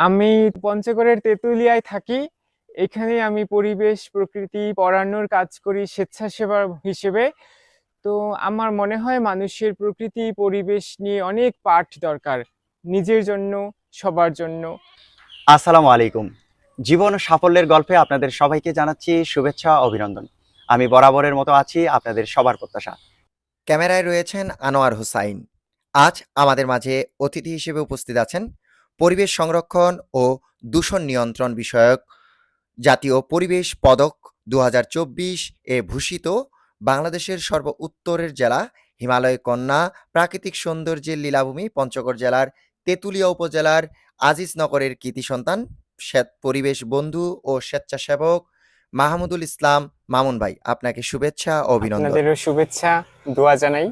আমি পঞ্চগড়ের তেঁতুলিয়ায় থাকি। এখানে আমি পরিবেশ প্রকৃতি পড়ানোর কাজ করি স্বেচ্ছাসেবা হিসেবে। তো আমার মনে হয় মানুষের প্রকৃতি পরিবেশ নিয়ে অনেক পাঠ দরকার নিজের জন্য সবার জন্য। আসসালামু আলাইকুম। জীবন ও সাফল্যের গল্পে আপনাদের সবাইকে জানাচ্ছি শুভেচ্ছা অভিনন্দন। আমি বরাবরের মতো আছি আপনাদের সবার প্রত্যাশা। ক্যামেরায় রয়েছেন আনোয়ার হোসাইন। আজ আমাদের মাঝে অতিথি হিসেবে উপস্থিত আছেন পরিবেশ সংরক্ষণ ও দূষণ নিয়ন্ত্রণ বিষয়ক জাতীয় পরিবেশ পদক দু হাজার চব্বিশ এ ভূষিত বাংলাদেশের সর্ব উত্তরের জেলা হিমালয় কন্যা প্রাকৃতিক সৌন্দর্যের লীলাভূমি পঞ্চগড় জেলার তেঁতুলিয়া উপজেলার আজিজনগরের কৃতি সন্তান পরিবেশ বন্ধু ও স্বেচ্ছাসেবক মাহমুদুল ইসলাম মামুন ভাই আপনাকে শুভেচ্ছা অভিনন্দন। শুভেচ্ছা দোয়া জানাই।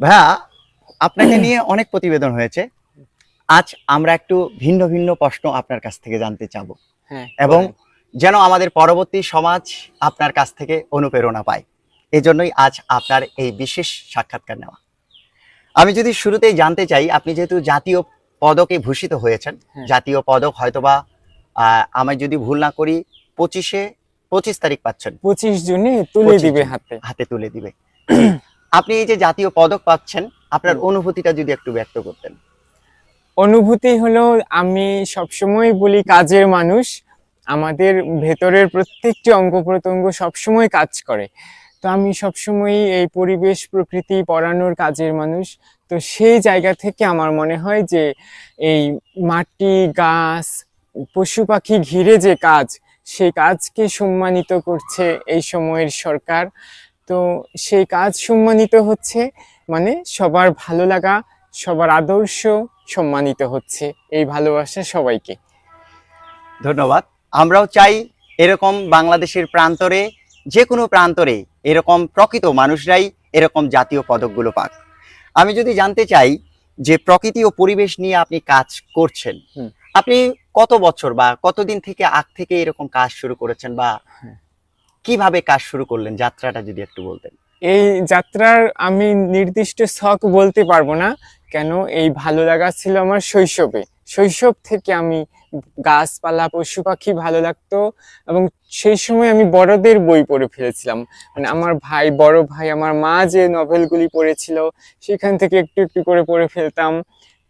ভাইয়া আপনাকে নিয়ে অনেক প্রতিবেদন হয়েছে। আজ আমরা একটু ভিন্ন ভিন্ন প্রশ্ন আপনার কাছ থেকে জানতে চাব। হ্যাঁ এবং যেন আমাদের পরবর্তী সমাজ আপনার কাছ থেকে অনুপ্রেরণা পায়। এজন্যই আজ আপনার এই বিশেষ সাক্ষাৎকার নেওয়া। আমি যদি শুরুতেই জানতে চাই আপনি যেহেতু জাতীয় পদকে ভূষিত হয়েছেন হ্যাঁ। জাতীয় পদক হয়তোবা আহ, আমি যদি ভুল না করি পঁচিশে পঁচিশ তারিখ পাচ্ছেন। পঁচিশ জুনে তুলে দিবে হাতে। হাতে তুলে দিবে। আপনি এই যে জাতীয় পদক পাচ্ছেন আপনার অনুভূতিটা যদি একটু ব্যক্ত করতেন। অনুভূতি হলো আমি সবসময় বলি কাজের মানুষ। আমাদের ভেতরের প্রত্যেকটি অঙ্গ প্রত্যঙ্গ সবসময় কাজ করে। তো আমি সবসময় এই পরিবেশ প্রকৃতি পড়ানোর কাজের মানুষ। তো সেই জায়গা থেকে আমার মনে হয় যে এই মাটি গাছ পশু পাখি ঘিরে যে কাজ সেই কাজকে সম্মানিত করছে এই সময়ের সরকার। তো সেই কাজ সম্মানিত হচ্ছে। মানে সবার ভালো লাগা সবার আদর্শ সম্মানিত হচ্ছে। এই ভালোবাসা সবাইকে। ধন্যবাদ। আমরাও চাই এরকম বাংলাদেশের প্রান্তরে যে কোনো প্রান্তরে এরকম প্রকৃত মানুষরাই এরকম জাতীয় পদকগুলো পাক। আমি যদি জানতে চাই যে প্রকৃতি ও পরিবেশ নিয়ে আপনি কাজ করছেন আপনি কত বছর বা কতদিন থেকে আগ থেকে এরকম কাজ শুরু করেছেন বা হ্যাঁ। কীভাবে কাজ শুরু করলেন? যাত্রাটা যদি একটু বলতেন। এই যাত্রার আমি নির্দিষ্ট শখ বলতে পারব না, কেন এই ভালো লাগা ছিল আমার শৈশবে। শৈশব থেকে আমি গাছপালা, পশু পাখি ভালো লাগতো এবং সেই সময় আমি বড়দের বই পড়ে ফেলেছিলাম। মানে আমার ভাই, বড় ভাই, আমার মা যে নভেলগুলি পড়েছিল, সেখান থেকে একটু একটু করে পড়ে ফেলতাম।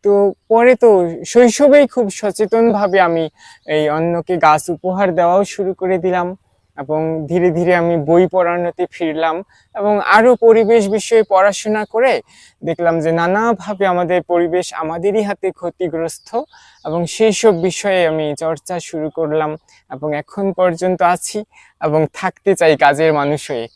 তো পরে তো শৈশবেই খুব সচেতনভাবে আমি এই অন্যকে গাছ উপহার দেওয়াও শুরু করে দিলাম। এবং ধীরে ধীরে আমি বই পড়ানোতে ফিরলাম এবং আরও পরিবেশ বিষয়ে পড়াশোনা করে দেখলাম যে নানাভাবে আমাদের পরিবেশ আমাদেরই হাতে ক্ষতিগ্রস্ত এবং সেই সব বিষয়ে আমি চর্চা শুরু করলাম এবং এখন পর্যন্ত আছি এবং থাকতে চাই কাজের মানুষ হয়ে।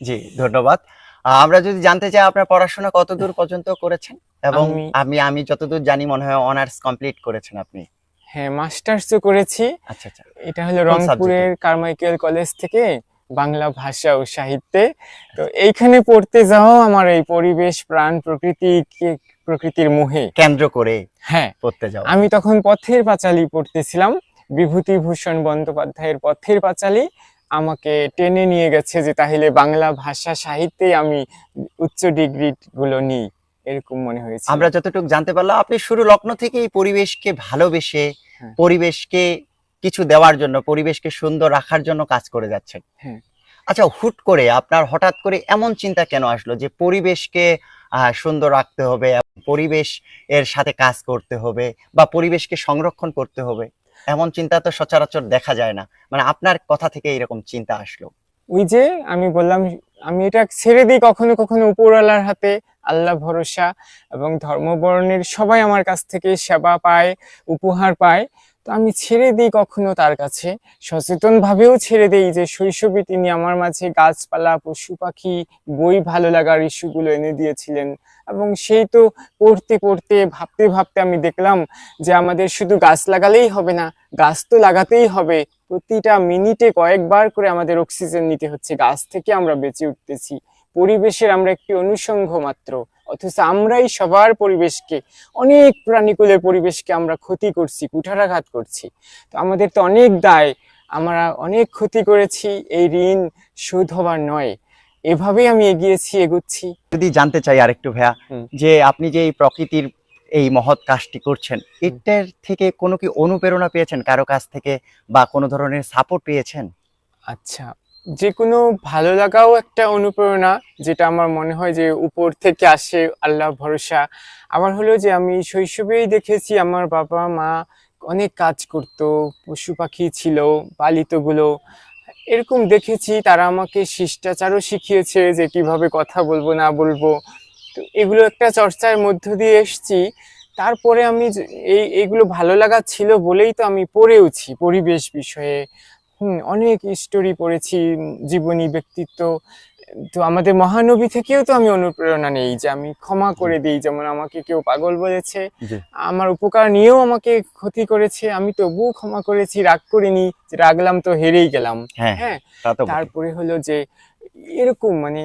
জি ধন্যবাদ। আমরা যদি জানতে চাই আপনার পড়াশোনা কতদূর পর্যন্ত করেছেন? এবং আমি আমি যতদূর জানি মনে হয় অনার্স কমপ্লিট করেছেন আপনি। হ্যাঁ মাস্টার্সও করেছি। আচ্ছা আচ্ছা। এটা হলো রংপুরের কারমাইকেল কলেজ থেকে বাংলা ভাষা ও সাহিত্যে। তো এইখানে পড়তে যাওয়া আমার এই পরিবেশ প্রাণ প্রকৃতি প্রকৃতির মোহে। কেন্দ্র করে হ্যাঁ পড়তে যাও। আমি তখন পথের পাঁচালী পড়তেছিলাম। বিভূতিভূষণ বন্দ্যোপাধ্যায়ের পথের পাঁচালী আমাকে টেনে নিয়ে গেছে যে তাহলে বাংলা ভাষা সাহিত্যে আমি উচ্চ ডিগ্রি গুলো নিই। এরকম মনে হয়েছে। আমরা যতটুকু জানতে পারলাম আপনি শুরু লগ্ন থেকে এই পরিবেশকে ভালোবেসে হ্যাঁ। পরিবেশকে কিছু দেওয়ার জন্য পরিবেশকে সুন্দর রাখার জন্য কাজ করে যাচ্ছেন। হ্যাঁ। আচ্ছা হুট করে আপনার হঠাৎ করে এমন চিন্তা কেন আসলো যে পরিবেশকে সুন্দর রাখতে হবে পরিবেশ এর সাথে কাজ করতে হবে বা পরিবেশকে সংরক্ষণ করতে হবে? এমন চিন্তা তো সচরাচর দেখা যায় না। মানে আপনার কথা থেকে এরকম চিন্তা আসলো। ওই যে আমি বললাম আমি এটা ছেড়ে দিই কখনো কখনো উপরওয়ালার হাতে। আল্লাহ ভরসা এবং ধর্মবর্ণের সবাই আমার কাছ থেকে সেবা পায়, উপহার পায়। তো আমি ছেড়ে দিই কখনো তার কাছে। সচেতন ভাবেও ছেড়ে দেই যে শৈশবে তিনি আমার মাঝে গাছপালা, পশু পাখি, বই ভালো লাগার ইস্যুগুলো এনে দিয়েছিলেন। এবং সেই তো পড়তে পড়তে, ভাবতে ভাবতে আমি দেখলাম যে আমাদের শুধু গাছ লাগালেই হবে না, গাছ তো লাগাতেই হবে। প্রতিটা মিনিটে কয়েকবার করে আমাদের অক্সিজেন নিতে হচ্ছে, গাছ থেকে আমরা বেঁচে উঠতেছি। পরিবেশের আমরা একটি অনুষঙ্গ মাত্র। অথচ আমরাই সবার পরিবেশকে অনেক প্রাণীকুলের পরিবেশকে আমরা ক্ষতি করছি কুঠারাঘাত করছি। তো আমাদের তো অনেক দায় আমরা অনেক ক্ষতি করেছি এই ঋণ শোধ হবার নয়। এভাবেই আমি এগিয়েছি এগুচ্ছি। যদি জানতে চাই আরেকটু ভাইয়া যে আপনি যে এই প্রকৃতির এই মহৎ কাজটি করছেন এটার থেকে কোনো কি অনুপ্রেরণা পেয়েছেন? কারও কাছ থেকে বা কোনো ধরনের সাপোর্ট পেয়েছেন? আচ্ছা যে কোনো ভালো লাগাও একটা অনুপ্রেরণা, যেটা আমার মনে হয় যে উপর থেকে আসে আল্লাহ ভরসা। আমার হলো যে আমি শৈশবেই দেখেছি আমার বাবা, মা অনেক কাজ করতো, পশু পাখি ছিল পালিতগুলো এরকম দেখেছি, তারা আমাকে শিষ্টাচারও শিখিয়েছে যে কীভাবে কথা বলব, না বলব। তো এগুলো একটা চর্চার মধ্য দিয়ে এসছি। তারপরে আমি এই, এগুলো ভালো লাগা ছিল বলেই তো আমি পড়েওছি পরিবেশ বিষয়ে। হুম অনেক স্টোরি পড়েছি জীবনী ব্যক্তিত্ব। তো আমাদের মহানবী থেকেও তো আমি অনুপ্রেরণা নেই যে আমি ক্ষমা করে দিই যেমন আমাকে কেউ পাগল বলেছে আমার উপকার নিয়েও আমাকে ক্ষতি করেছে আমি তবুও ক্ষমা করেছি রাগ করিনি রাগলাম তো হেরেই গেলাম। হ্যাঁ হ্যাঁ। তারপরে হলো যে এরকম মানে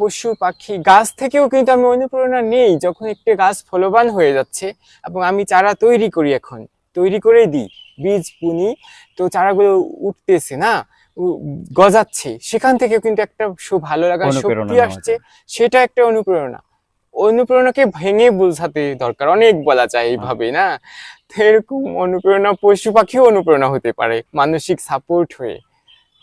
পশু পাখি গাছ থেকেও কিন্তু আমি অনুপ্রেরণা নেই যখন একটি গাছ ফলবান হয়ে যাচ্ছে এবং আমি চারা তৈরি করি এখন তৈরি করে দিই। বীজ বুনি তো চারাগুলো উঠতেছে না গজাচ্ছে। সেখান থেকে কিন্তু একটা ভালো লাগার শক্তি আসছে। সেটা একটা অনুপ্রেরণা। অনুপ্রেরণাকে ভেঙে বোঝাতে দরকার অনেক বলা যায় এইভাবে না? এরকম অনুপ্রেরণা পশু পাখিও অনুপ্রেরণা হতে পারে মানসিক সাপোর্ট হয়ে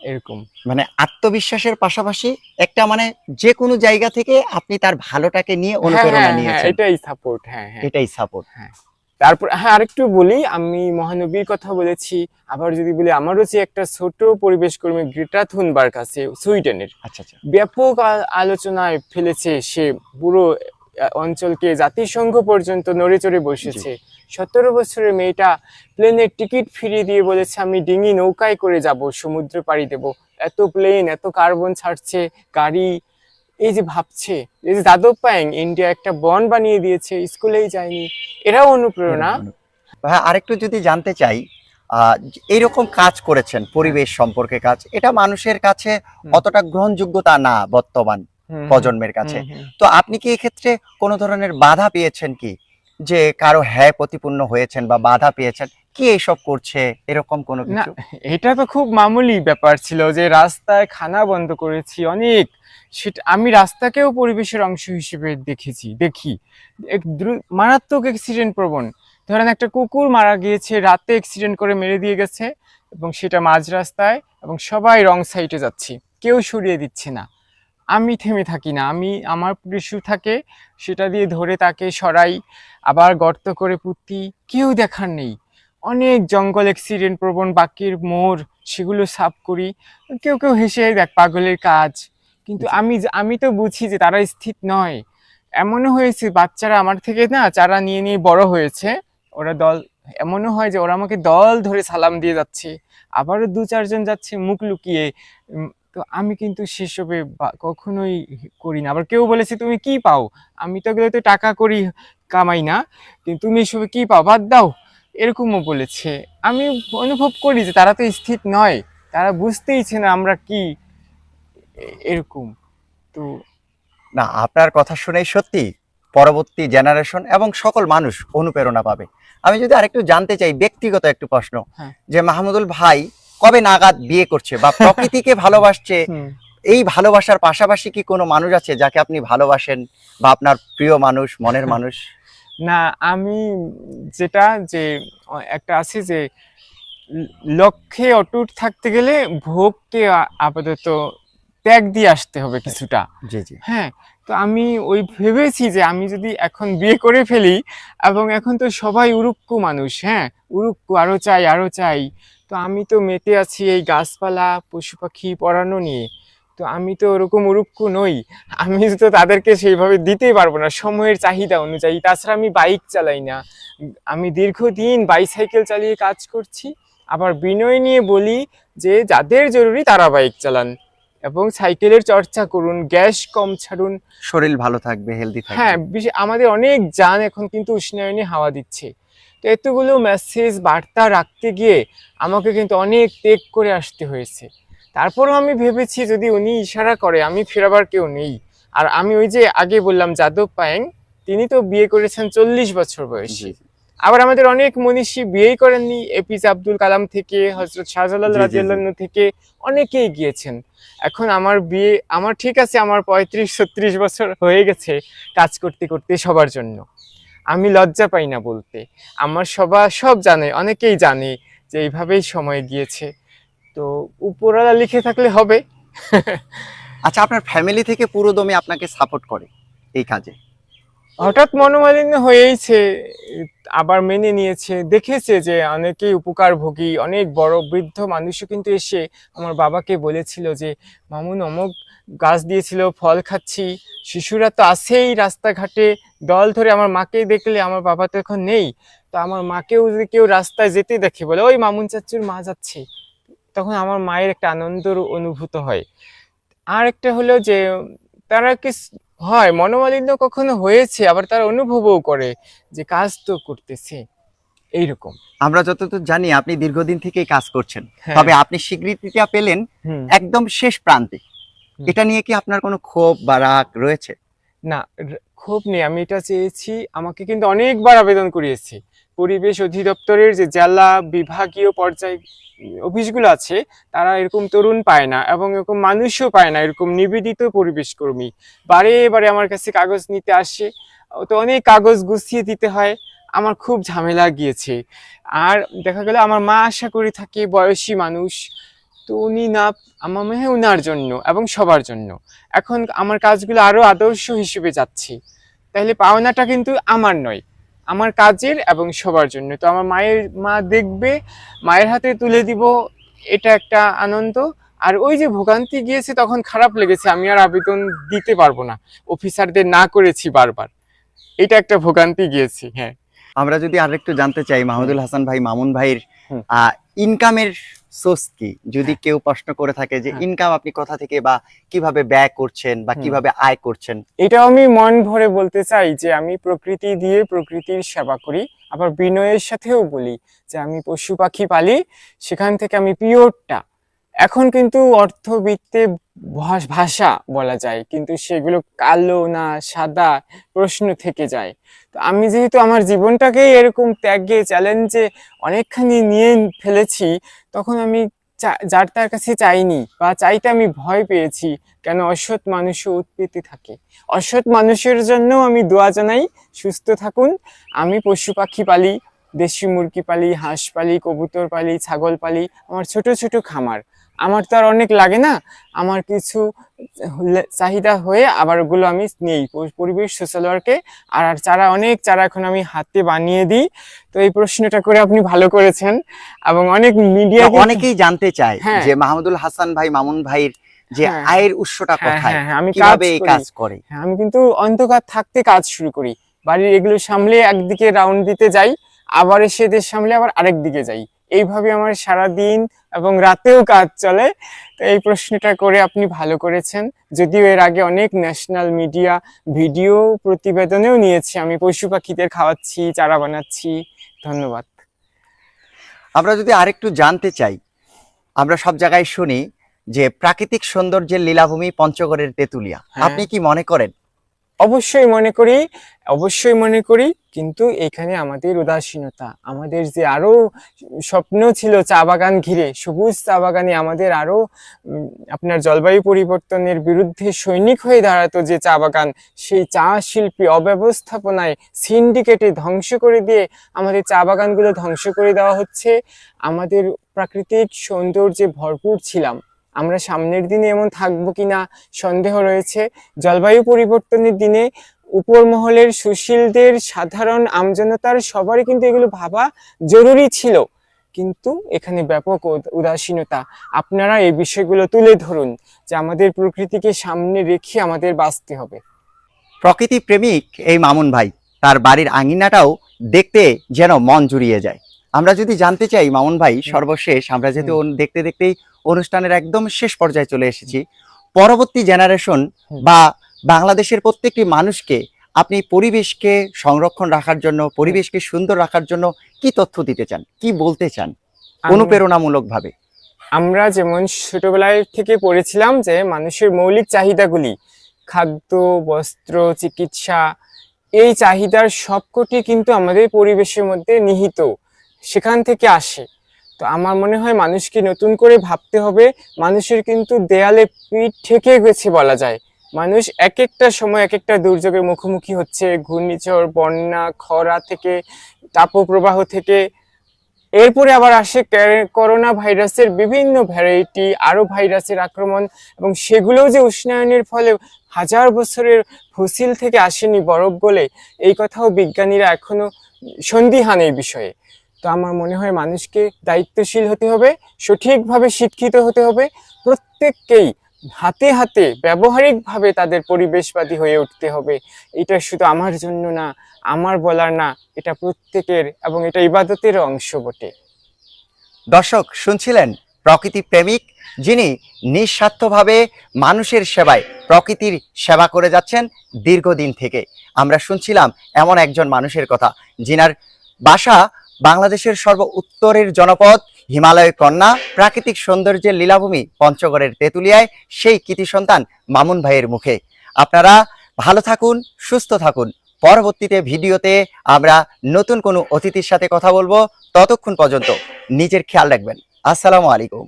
এরকম। মানে আত্মবিশ্বাসের পাশাপাশি একটা মানে যে কোনো জায়গা থেকে আপনি তার ভালোটাকে নিয়ে হ্যাঁ, অনুপ্রেরণা হ্যাঁ, হ্যাঁ, নিয়েছেন। এটাই সাপোর্ট হ্যাঁ হ্যাঁ। এটাই সাপোর্ট তারপর হ্যাঁ আরেকটু বলি আমি মহানবীর কথা বলেছি। আবার যদি বলি আমারও যে একটা ছোট পরিবেশ কর্মী গ্রেটা থুনবার্গ আছে সুইডেনের। আচ্ছা আচ্ছা। ব্যাপক আলোচনায় ফেলেছে সে পুরো অঞ্চলকে জাতিসংঘ পর্যন্ত নড়ে চড়ে বসেছে। সতেরো বছরের মেয়েটা প্লেনের টিকিট ফিরিয়ে দিয়ে বলেছে আমি ডিঙি নৌকায় করে যাব সমুদ্র পাড়ি দেব। এত প্লেন এত কার্বন ছাড়ছে গাড়ি এই যে ভাবছে এই যে যাদব পায়েং ইন্ডিয়া একটা বন বানিয়ে দিয়েছে স্কুলেই যায়নি এরাও অনুপ্রেরণা। হ্যাঁ আরেকটু যদি জানতে চাই আহ, এইরকম কাজ করেছেন পরিবেশ সম্পর্কে কাজ এটা মানুষের কাছে অতটা গ্রহণযোগ্যতা না বর্তমান প্রজন্মের কাছে। তো আপনি কি এক্ষেত্রে কোনো ধরনের বাধা পেয়েছেন কি? যে কারও হ্যাঁ প্রতিপূর্ণ হয়েছেন বা বাধা পেয়েছেন কি এইসব করছে? এরকম কোনো কিছু? এটা তো খুব মামুলি ব্যাপার ছিল যে রাস্তায় খানা বন্ধ করেছি অনেক। সেটা আমি রাস্তাকেও পরিবেশের অংশ হিসেবে দেখেছি দেখি। মারাত্মক অ্যাক্সিডেন্ট প্রবণ। ধরেন একটা কুকুর মারা গিয়েছে রাতে অ্যাক্সিডেন্ট করে মেরে দিয়ে গেছে এবং সেটা মাঝ রাস্তায় এবং সবাই রং সাইডে যাচ্ছি। কেউ সরিয়ে দিচ্ছে না। আমি থেমে থাকি না আমি আমার টিস্যু থাকে সেটা দিয়ে ধরে তাকে সরাই আবার গর্ত করে পুঁতি কেউ দেখার নেই। অনেক জঙ্গল অ্যাক্সিডেন্ট প্রবণ বাকির মোড় সেগুলো সাফ করি কেউ কেউ হেসে দেখ পাগলের কাজ। কিন্তু আমি আমি তো বুঝি যে তারা স্থির নয়। এমনও হয়েছে বাচ্চারা আমার থেকে না চারা নিয়ে নিয়ে বড় হয়েছে। ওরা দল এমনও হয় যে ওরা আমাকে দল ধরে সালাম দিয়ে যাচ্ছে। আবারও দু চারজন যাচ্ছে মুখ লুকিয়ে তো আমি কিন্তু সেসবে বা- কখনোই করি না। আবার কেউ বলেছে তুমি কি পাও? আমি তো এগুলো তো টাকা করি কামাই না। কিন্তু তুমি এসবে কি পাও? বাদ দাও। এরকমও বলেছে। আমি অনুভব করি যে তারা তো স্থির নয়। তারা বুঝতেইছে না আমরা কি। এরকম। তো না আপনার কথা শুনেই সত্যি পরবর্তী জেনারেশন এবং সকল মানুষ অনুপ্রেরণা পাবে। আমি যদি আরেকটু জানতে চাই ব্যক্তিগত একটু প্রশ্ন। হ্যাঁ। যে মাহমুদুল ভাই কবে নাগাদ বিয়ে করছে বা প্রকৃতিকে ভালোবাসছে এই ভালোবাসার পাশাপাশি কি কোনো মানুষ আছে যাকে আপনি ভালোবাসেন বা আপনার প্রিয় মানুষ মনের মানুষ? না আমি যেটা যে একটা আছে যে লক্ষ্যে অটুট থাকতে গেলে ভোগকে আপাতত ত্যাগ দিয়ে আসতে হবে কিছুটা। জি জি। হ্যাঁ তো আমি ওই ভেবেছি যে আমি যদি এখন বিয়ে করে ফেলি এবং এখন তো সবাই উরুক্কু মানুষ হ্যাঁ উরুক্কু আরও চাই আরও চাই তো আমি তো মেতে আছি এই গাছপালা পশু পাখি পড়ানো নিয়ে। তো আমি তো ওরকম উরুক্কু নই। আমি তো তাদেরকে সেইভাবে দিতেই পারব না সময়ের চাহিদা অনুযায়ী। তাছাড়া আমি বাইক চালাই না। আমি দীর্ঘদিন বাইসাইকেল চালিয়ে কাজ করছি। আবার বিনয় নিয়ে বলি যে যাদের জরুরি তারা বাইক চালান এবং সাইকেলের চর্চা করুন গ্যাস কম ছাড়ুন। শরীর ভালো থাকবে হেলদি থাকবে। হ্যাঁ বিশে- আমাদের অনেক যান এখন কিন্তু উষ্ণায়নে হাওয়া দিচ্ছে। তো এতগুলো মেসেজ বার্তা রাখতে গিয়ে আমাকে কিন্তু অনেক ত্যাগ করে আসতে হয়েছে। তারপরও আমি ভেবেছি যদি উনি ইশারা করে আমি ফেরাবার কেউ নেই। আর আমি ওই যে আগে বললাম যাদব পায়েং তিনি তো বিয়ে করেছেন চল্লিশ বছর বয়সী। আবার আমাদের অনেক মনীষী বিয়েই করেননি এপিজে আব্দুল কালাম থেকে হজরত শাহজালাল। রাজিয়াল্লাহ থেকে অনেকেই গিয়েছেন। এখন আমার বিয়ে আমার ঠিক আছে আমার পঁয়ত্রিশ ছত্রিশ বছর হয়ে গেছে কাজ করতে করতে সবার জন্য। আমি লজ্জা পাই না বলতে। আমার সবা সব জানে অনেকেই জানে যে এইভাবেই সময় গিয়েছে। তো উপরওয়ালা লিখে থাকলে হবে। আচ্ছা আপনার ফ্যামিলি থেকে পুরো দমে আপনাকে সাপোর্ট করে এই কাজে? হঠাৎ মনোমালিন্য হয়েইছে আবার মেনে নিয়েছে দেখেছে যে অনেকেই উপকারভোগী অনেক বড় বৃদ্ধ মানুষও কিন্তু এসে আমার বাবাকে বলেছিল যে মামুন অমুক গাছ দিয়েছিল ফল খাচ্ছি। শিশুরা তো আছেই রাস্তাঘাটে দল ধরে আমার মাকেই দেখলে আমার বাবা তো এখন নেই। তো আমার মাকেও যদি কেউ রাস্তায় যেতে দেখে বলে ওই মামুন চাচুর মা যাচ্ছে। তখন আমার মায়ের একটা আনন্দর অনুভূত হয়। আর একটা হলো যে তারা কি হয় মনোমালিন্য কখনো হয়েছে আবার তারা অনুভবও করে যে কাজ তো করতেছে। এইরকম। আমরা যতদূর জানি আপনি দীর্ঘদিন থেকেই কাজ করছেন। হ্যাঁ। তবে আপনি স্বীকৃতিটা পেলেন একদম শেষ প্রান্তে। এটা নিয়ে কি আপনার কোনো ক্ষোভ বা রাগ রয়েছে? না ক্ষোভ নেই। আমি এটা চেয়েছি আমাকে কিন্তু অনেকবার আবেদন করিয়েছি। পরিবেশ অধিদপ্তরের যে জেলা বিভাগীয় পর্যায়ে অফিসগুলো আছে তারা এরকম তরুণ পায় না এবং এরকম মানুষও পায় না এরকম নিবেদিত পরিবেশ কর্মী। বারে বারে আমার কাছে কাগজ নিতে আসে ও তো অনেক কাগজ গুছিয়ে দিতে হয়। আমার খুব ঝামেলা গিয়েছে। আর দেখা গেল আমার মা আশা করে থাকে বয়সী মানুষ তো উনি না আমার মনে হয় উনার জন্য এবং সবার জন্য। এখন আমার কাজগুলো আরও আদর্শ হিসেবে যাচ্ছে। তাহলে পাওনাটা কিন্তু আমার নয় আমার কাজের এবং সবার জন্য। তো আমার মায়ের মা দেখবে মায়ের হাতে তুলে দিব এটা একটা আনন্দ। আর ওই যে ভোগান্তি গিয়েছে তখন খারাপ লেগেছে আমি আর আবেদন দিতে পারব না। অফিসারদের না করেছি বারবার। এটা একটা ভোগান্তি গিয়েছি হ্যাঁ। আমরা যদি আরেকটু জানতে চাই মাহমুদুল হাসান ভাই মামুন ভাইয়ের ইনকামের সোর্স কি যদি কেউ প্রশ্ন করে থাকে যে হ্যাঁ। ইনকাম আপনি কোথা থেকে বা কীভাবে ব্যয় করছেন বা। কীভাবে আয় করছেন এটা আমি মন ভরে বলতে চাই যে আমি প্রকৃতি দিয়ে প্রকৃতির সেবা করি আবার বিনয়ের সাথেও বলি যে আমি পশু পাখি পালি সেখান থেকে আমি পিওরটা এখন কিন্তু অর্থবিত্তে ভাষ- বলা যায়, কিন্তু সেগুলো কালো না সাদা প্রশ্ন থেকে যায়। তো আমি যেহেতু আমার জীবনটাকেই এরকম ত্যাগে চ্যালেঞ্জে অনেকখানি নিয়ে ফেলেছি, তখন আমি যার তার কাছে চাইনি বা চাইতে আমি ভয় পেয়েছি কেন অসৎ মানুষও উৎপত্তি থাকে। অসৎ মানুষের জন্য আমি দোয়া জানাই, সুস্থ থাকুন, আমি পশু পাখি পালি দেশি মুরগি পালি হাঁস পালি কবুতর পালি ছাগল পালি আমার ছোট ছোট খামার। আমার তো আর অনেক লাগে না। আমার কিছু চাহিদা হয়ে আবার ওগুলো আমি নেই। পরিবেশ সোশ্যাল ওয়ার্কে আর আর চারা অনেক চারা এখন আমি হাতে বানিয়ে দিই। তো এই প্রশ্নটা করে আপনি ভালো করেছেন। এবং অনেক মিডিয়া অনেকেই জানতে চায় হ্যাঁ। যে মাহমুদুল হাসান ভাই মামুন ভাইয়ের যে হ্যাঁ। আয়ের উৎসটা হ্যাঁ কোথায়? আমি কাজ কীভাবে এই কাজ করে? আমি কিন্তু অন্ধকার থাকতে কাজ শুরু করি। বাড়ির এগুলো সামলে একদিকে রাউন্ড দিতে যাই। আবার এসে এদের সামলে আবার আরেক দিকে যাই। এইভাবে আমার সারা দিন এবং রাতেও কাজ চলে। তো এই প্রশ্নটা করে আপনি ভালো করেছেন। যদিও এর আগে অনেক ন্যাশনাল মিডিয়া ভিডিও প্রতিবেদনেও নিয়েছি। আমি পশু পাখিদের খাওয়াচ্ছি চারা বানাচ্ছি। ধন্যবাদ। আমরা যদি আরেকটু জানতে চাই আমরা সব জায়গায় শুনি যে প্রাকৃতিক সৌন্দর্যের লীলাভূমি পঞ্চগড়ের তেতুলিয়া। হ্যাঁ। আপনি কি মনে করেন অবশ্যই মনে করি অবশ্যই মনে করি কিন্তু এখানে আমাদের উদাসীনতা আমাদের যে আরও স্বপ্ন ছিল চা বাগান ঘিরে সবুজ চা বাগানে আমাদের আরও উম, আপনার জলবায়ু পরিবর্তনের বিরুদ্ধে সৈনিক হয়ে দাঁড়াতো যে চা বাগান সেই চা শিল্পী অব্যবস্থাপনায় সিন্ডিকেটে ধ্বংস করে দিয়ে আমাদের চা বাগানগুলো ধ্বংস করে দেওয়া হচ্ছে। আমাদের প্রাকৃতিক সৌন্দর্যে ভরপুর ছিলাম। আমরা সামনের দিনে এমন থাকব কিনা সন্দেহ রয়েছে। জলবায়ু পরিবর্তনের দিনে উপর মহলের সুশীলদের সাধারণ আমজনতার সবারই কিন্তু এগুলো ভাবা জরুরি ছিল। কিন্তু এখানে ব্যাপক উদ- উদাসীনতা। আপনারা এই বিষয়গুলো তুলে ধরুন যে আমাদের প্রকৃতিকে সামনে রেখে আমাদের বাঁচতে হবে। প্রকৃতি প্রেমিক এই মামুন ভাই। তার বাড়ির আঙিনাটাও দেখতে যেন মন জুড়িয়ে যায়। আমরা যদি জানতে চাই মামুন ভাই সর্বশেষ আমরা যেহেতু দেখতে দেখতেই অনুষ্ঠানের একদম শেষ পর্যায়ে চলে এসেছি। পরবর্তী জেনারেশন বা বাংলাদেশের প্রত্যেকটি মানুষকে আপনি পরিবেশকে সংরক্ষণ রাখার জন্য পরিবেশকে সুন্দর রাখার জন্য কি তথ্য দিতে চান? কি বলতে চান? অনুপ্রেরণামূলক ভাবে আমরা যেমন ছোটবেলায় থেকে পড়েছিলাম যে মানুষের মৌলিক চাহিদাগুলি খাদ্য বস্ত্র চিকিৎসা এই চাহিদার সবকটি কিন্তু আমাদের পরিবেশের মধ্যে নিহিত সেখান থেকে আসে। তো আমার মনে হয় মানুষকে নতুন করে ভাবতে হবে, মানুষের কিন্তু দেয়ালে পিঠ ঠেকে গেছে বলা যায়। মানুষ এক একটা সময় এক একটা দুর্যোগের মুখোমুখি হচ্ছে, ঘূর্ণিঝড়, বন্যা, খরা থেকে, তাপপ্রবাহ থেকে। এরপরে আবার আসে করোনা ভাইরাসের বিভিন্ন ভ্যারাইটি আরও ভাইরাসের আক্রমণ এবং সেগুলোও যে উষ্ণায়নের ফলে হাজার বছরের ফসিল থেকে আসেনি বরফ গলে, এই কথাও বিজ্ঞানীরা এখনও সন্দিহান এই বিষয়ে। তো আমার মনে হয় মানুষকে দায়িত্বশীল হতে হবে, সঠিকভাবে শিক্ষিত হতে হবে। প্রত্যেককেই হাতে হাতে, ব্যবহারিকভাবে তাদের পরিবেশবাদী হয়ে উঠতে হবে। এটা শুধু আমার জন্য না, আমার বলার না, এটা প্রত্যেকের এবং এটা ইবাদতের অংশ বটে। দর্শক, শুনছিলেন প্রকৃতি প্রেমিক, যিনি নিঃস্বার্থভাবে মানুষের সেবায় প্রকৃতির সেবা করে যাচ্ছেন দীর্ঘদিন থেকে। আমরা শুনছিলাম এমন একজন মানুষের কথা, যিনার বাসা বাংলাদেশের সর্ব উত্তরের জনপদ হিমালয় কন্যা, প্রাকৃতিক সৌন্দর্যের লীলাভূমি পঞ্চগড়ের তেঁতুলিয়ায়, সেই কৃতি সন্তান মামুন ভাইয়ের মুখে। আপনারা ভালো থাকুন, সুস্থ থাকুন। পরবর্তীতে ভিডিওতে আমরা নতুন কোনো অতিথির সাথে কথা বলব। ততক্ষণ পর্যন্ত নিজের খেয়াল রাখবেন। আসসালামু আলাইকুম।